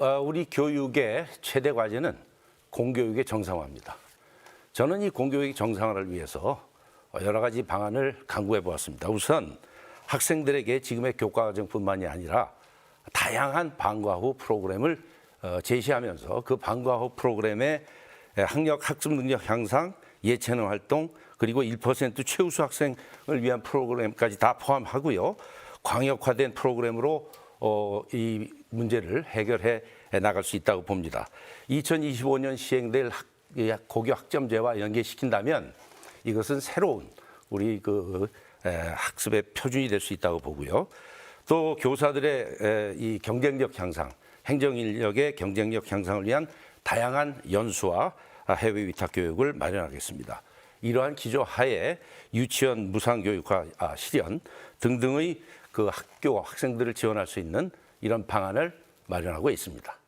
어, 우리 교육의 최대 과제는 공교육의 정상화입니다. 저는 이 공교육의 정상화를 위해서 여러 가지 방안을 강구해 보았습니다. 우선 학생들에게 지금의 교과 과정뿐만이 아니라 다양한 방과 후 프로그램을 어, 제시하면서 그 방과 후 프로그램의 학력 학습 능력 향상, 예체능 활동 그리고 1% 최우수 학생을 위한 프로그램까지 다 포함하고요. 광역화된 프로그램으로 어, 이 문제를 해결해 나갈 수 있다고 봅니다. 2025년 시행될 학, 이 고교 학점제와 연계시킨다면 이것은 새로운 우리 그 에, 학습의 표준이 될 수 있다고 보고요. 또 교사들의 에, 이 경쟁력 향상, 행정 인력의 경쟁력 향상을 위한 다양한 연수와 해외 위탁 교육을 마련하겠습니다. 이러한 기조 하에 유치원 무상 교육화 아, 실현 등등의 그 학교 학생들을 지원할 수 있는 이런 방안을 마련하고 있습니다.